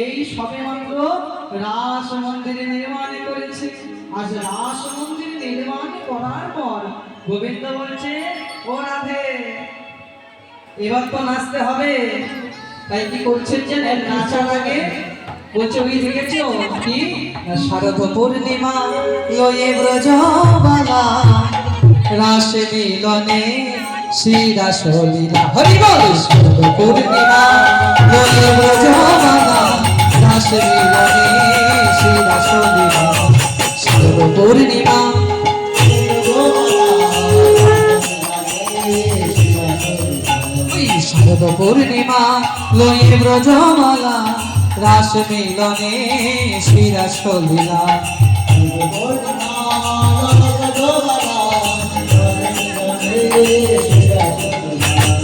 এই সবে মাত্র রাস মন্দির নির্মাণ করেছে। আজ রাস মন্দির নির্মাণ করার পর গোবিন্দ বলছে, ও রাধে, এবার তো নাচতে হবে। তাই কি করছেন জানেন? নাচার আগে বলছে ওই দেখেছ কি? শারদ পূর্ণিমা লয়ে ব্রজবালা, রাস মিলনে শ্রীরাস লীলা হরি বল পূর্ণিমা লয়ে ব্রজবালা। রাস মিলনে শ্রীরাস লীলা শারদ পূর্ণিমা শারদ পূর্ণিমা লয়ে ব্রজমালা, রাস মিলনে শ্রীরাস লীলা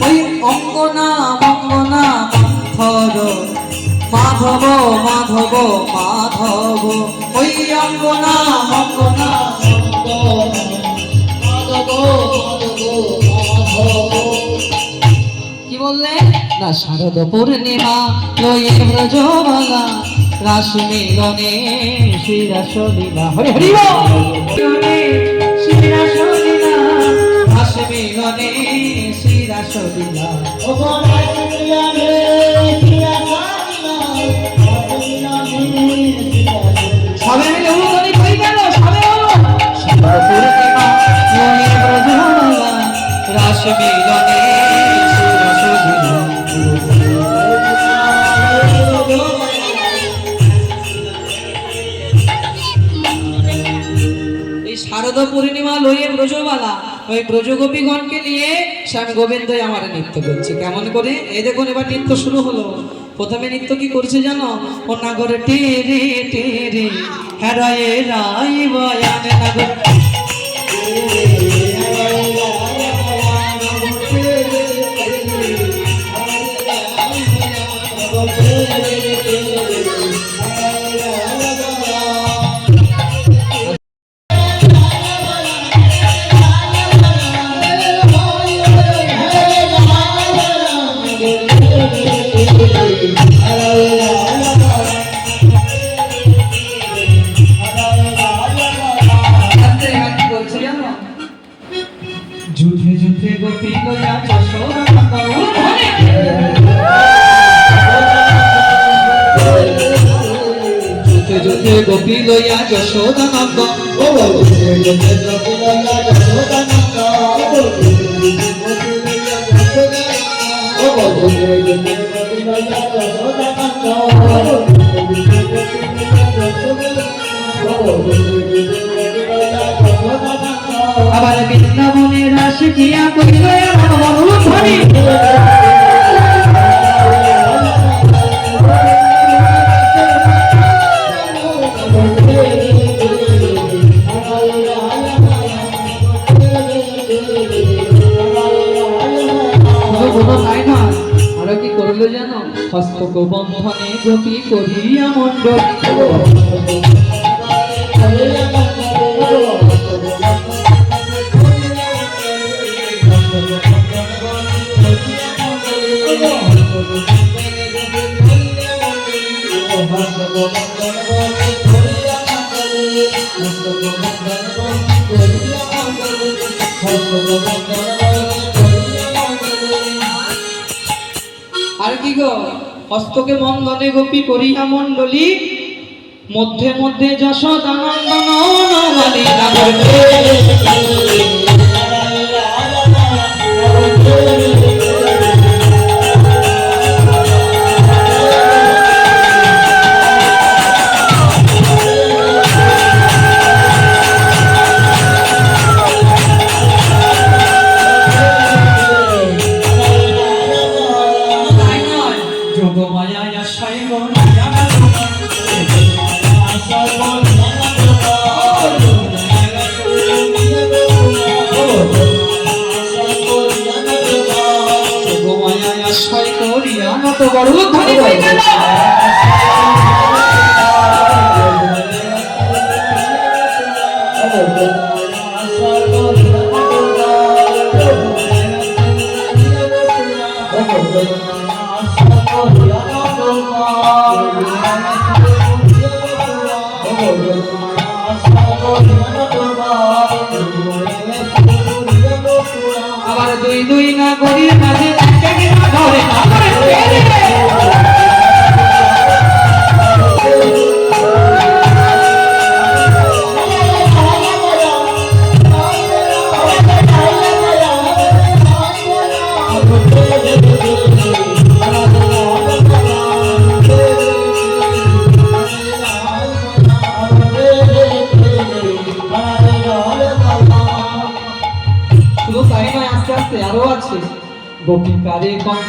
ওই অঙ্গনা মঙ্গনা মাধব মাধব মাধব ওই অঙ্গনা মঙ্গনা কি বললেন না শারদ পূর্ণিমা লয়ে ব্রজবালা রাস মিলনে শ্রীরাস লীলা। হরি হরি শ্রীরাস লীলা। রাস মিলনে শ্রীরাস লীলা। রাস মিলনে পূর্ণিমা লইয়ে ব্রজবালা ওই ব্রজগোপীগণকে নিয়ে স্বামী গোবিন্দই আমার নৃত্য করছে। কেমন করে? এই দেখুন, এবার নৃত্য শুরু হলো। প্রথমে নৃত্য কি করছে জানো? ও নাগর টেরে টেরে হেরায়ে রাই বয়ান নাগর। যুদ্ধে গোপী লইয়া যশোদা নন্দন যুদ্ধে যুদ্ধে গোপী লইয়া যশোদা নন্দন আবার গতি করিয়া মণ্ডল আর কি গো? হস্তকে বন্ধনে গোপী করিয়া মণ্ডলী মধ্যে মধ্যে যশোদানন্দন আনন্দ নাগর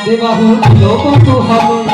দেবাহু লোক হলো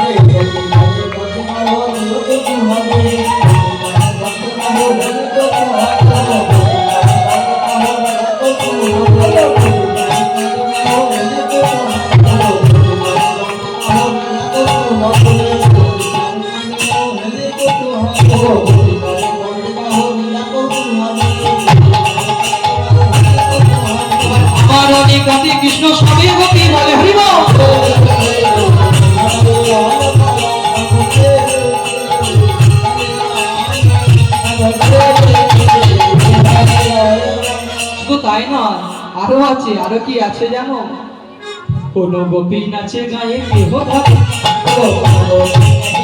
নয় আরও আছে আরও কি আছে জানো? কোন গোপী নাচে গায়ে কেহ ধরে। কেহ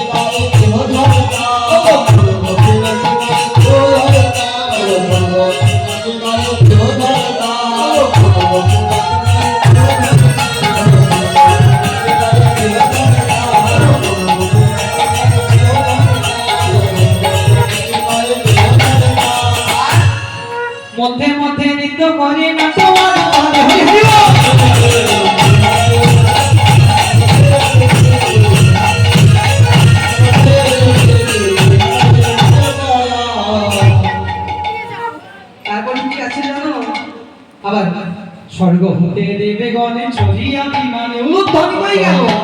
হয়ে গেল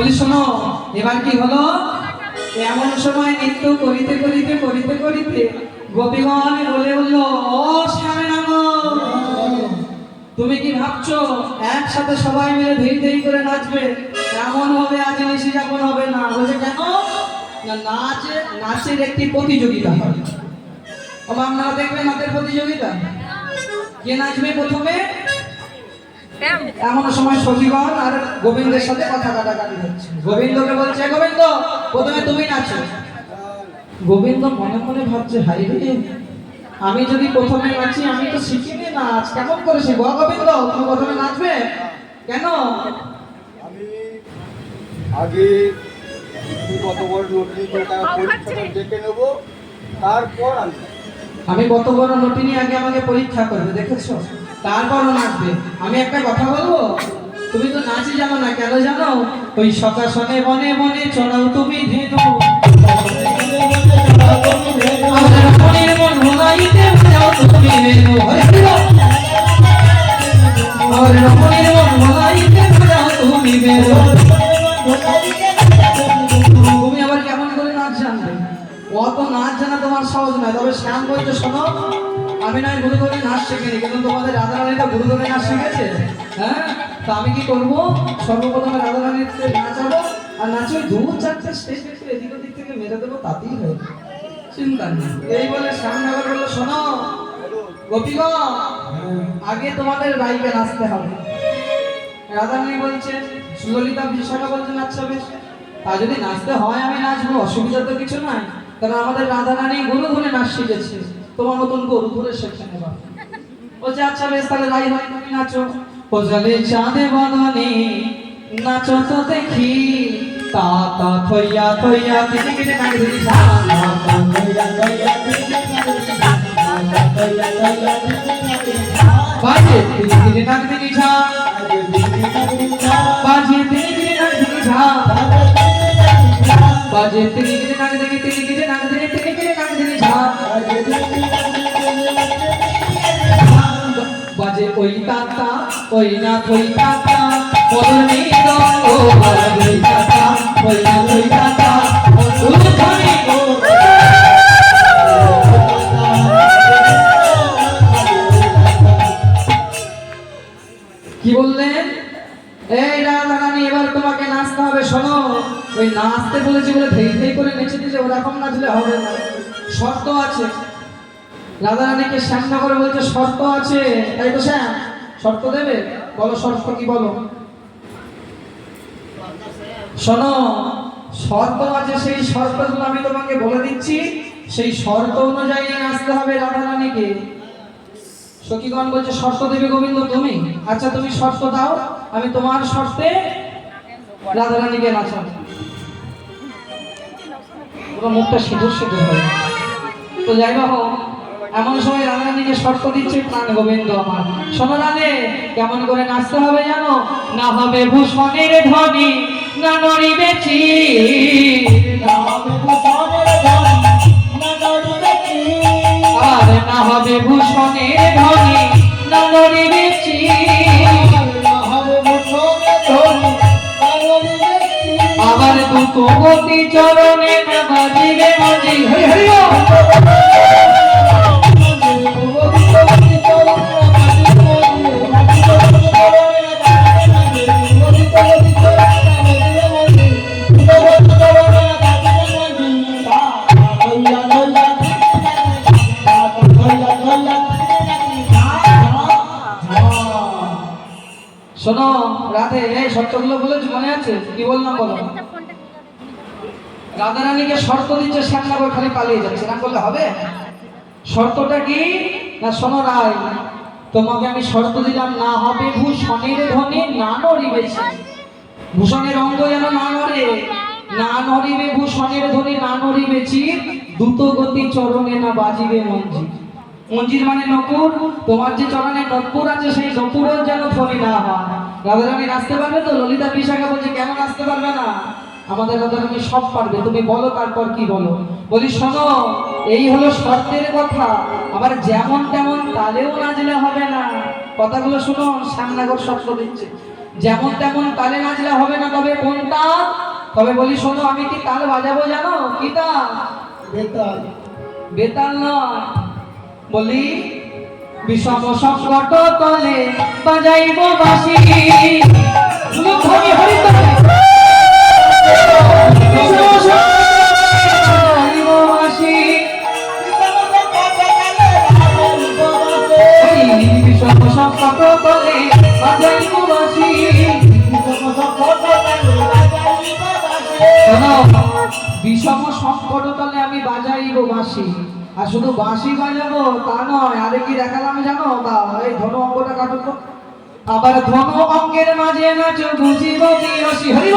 বলি, শোনো, এবার কি হলো? এমন সময় নৃত্য করিতে করিতে করিতে করিতে গোপীগণ বলে উঠল ও স্বামীনাম তুমি কি ভাবছ একসাথে সবাই মিলে ধীর ধীর করে নাচবে? এমন হবে আজ নিশি যেমন হবে না? বলে কেন? না, নাচে, নাচের একটি প্রতিযোগিতা হয়। আমার না দেখবে নাচের প্রতিযোগিতা? কে নাচবে প্রথমে? এমন সময় সখীগণ আর গোবিন্দের সাথে কথা কাটাকাটি হচ্ছে। গোবিন্দকে বলছে গোবিন্দ প্রথমে তুমি নাচো। গোবিন্দ মনে মনে ভাবছে হাই রে আমি যদি প্রথমে নাচি আমি তো শিখিনি নাচ। কেমন করে শিখব? গোবিন্দ তুমি প্রথমে নাচবে? কেন? আমি আগে কত বড় নোটনি দেখে নেব তারপর আমি আমি কত বড় নোটিনি আগে আমাকে পরীক্ষা করবে দেখেছ? তারপরও নাচবে। আমি একটা কথা বলব? তুমি তো নাচই জানো না, কেন জানো? ওই সকাশনে বনে বনে চড়াও তুমি ধেনু কি করব? সর্বপ্রথমে রাধা রানীতে নাচাবো। আর নাচে দু চারটে স্টেজ একটু এদিক ওদিক থেকে মেরে দেবো, তাতেই হয়ে চিন্তা নেই। এই বলে শ্যামনগর বলল, শোনো, গোপীগণ, আগে তোমাদের বাইকে নাচতে হবে। রাধারানী বলছে, সুললিতা বিশাখা বলছে নাচছে বেশ তা যদি নাচতে হয়, আমি নাচবো, অসুবিধা তো কিছু নয়। কারণ আমাদের রাধারানী গরু ধরে নাচ শিখেছে। তোমার মতন গরু ধরে শেখে নেবা বলছে আচ্ছা বেশ, তাহলে রাই হয় তুমি নাচো। ওজালে চাঁদে বদনে নাচো তো দেখি তা তা থইয়া থইয়া তিনি কেটে নাচ ধরি বাজে তিনি কেটে নাচ ধরি ঝা বাজে তিনি কেটে নাচ ধরি ঝা বাজে তিনি কেটে নাচ ধরি তিনি কেটে নাচ ধরি তিনি কেটে তাতা ওই না তাতা বদনি ওই তাতা ওই না তাতা উলুধ্বনি কি বললেন এই রানী এবার তোমাকে নাচতে হবে, শোনো। ওই নাচতে বলেছি বলে ধেই ধেই করে নেচে দিয়েছে ওরকম নাচলে হবে না। শর্ত আছে। রাধা রানীকে শ্যামনগর বলছে, শর্ত আছে। তাই তো শ্যাম, শর্ত দেবে? বলো শর্ত কি বলো? শোনো, শর্ত আছে, সেই শর্তগুলো আমি তোমাকে বলে দিচ্ছি। সেই শর্ত অনুযায়ী আসতে হবে রাধা রানীকে সখীগণ বলছে, শর্ত দেবে গোবিন্দ, তুমি? আচ্ছা তুমি শর্ত দাও, আমি তোমার শর্তে রাধা রানীকে নাচাবো মুখটা সিঁদুর সিঁদুর হয়ে। তো যাই হোক এমন সময় রাধা রানীকে শর্ত দিচ্ছে প্রাণ গোবিন্দ আমার শোনো রাধে কেমন করে নাচতে হবে জানো না হবে ভূষণের ধ্বনি না নড়িবে চির, না হবে ভূষণের ধ্বনি না নড়িবে। আবার দুটো গতি চরণে না বাজিবে মজি হরি হরি। শোনো, রাধে, এই শর্তগুলো বলেছি মনে আছে? কি বললাম বলো? রাধা রানীকে শর্ত দিচ্ছে শ্যামনগর খালি পালিয়ে যাচ্ছে না করলে হবে? শর্তটা কি? না, শোনো রায়, তোমাকে আমি শর্ত দিলাম, না হবে ভূষণের ধ্বনি, না নড়িবেছে ভূষণের অঙ্গ যেন না নড়ে, না নড়িবে ভূষণের ধ্বনি, না নড়িবেছি দ্রুত গতি চরণে না বাজিবে মঞ্জি মঞ্জির মানে নকুর, তোমার যে চরণে নপুর আছে, সেই নপুরের যেন ধ্বনি না হয়। রাধারানী, নাচতে পারবে তো? ললিতা, বিশাখা বলছে, কেন নাচতে পারবে না? আমাদের রাধারানী সব পারবে? তুমি বলো তারপর কি বলো? বলি শোনো এই হলো শর্তের কথা। আবার যেমন তেমন তালেও নাচলে হবে না। কথাগুলো শুনো শ্যামনগর শর্ত দিচ্ছে। যেমন তেমন তালে নাচলে হবে না। তবে কোনটা? তবে বলি শোনো আমি কি তাল বাজাবো জানো? কি তাল? বেতাল। নয়। বলি বিষম সংকট তলে বাজাইব বাসি মুখনি হরিত বিষম বিষম সংকট তলে বাজাইব বাসি শোনো, বিষম সংকট তলে আমি বাজাইব বাঁশি আর শুধু বাঁশি বাজাবো তা নয় আরে কি দেখালাম জানো তা এই ধনু অঙ্কটা কাটো তো আবার ধনু অঙ্কের মাঝে নাচো বুঝিব কি হরিব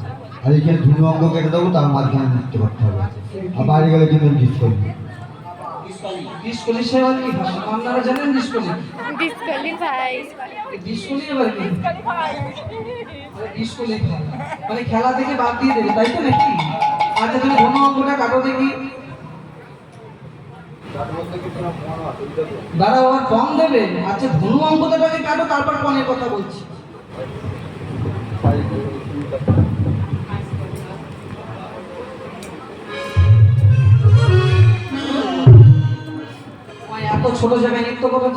আর এখানে ধুনু অঙ্গ কেটে দেবো তার মাঝখানে নৃত্য করতে হবে। আর বাইরে গেলে কিন্তু ডিস করবি ডিসকলি। সেবার কি আপনারা জানেন ডিসকলি? ডিসকোয়ালিফাই ডিসকলি এবার কি? ডিসকলি মানে খেলা থেকে বাদ দিয়ে দেবে তাই তো নাকি? আচ্ছা তুমি ধনু কাটো দেখি। আবার কম দেবে। আচ্ছা ধনু অঙ্কটাকে কাটো তারপর কনের কথা বলছি। ছোট জায়গায় নৃত্য কথা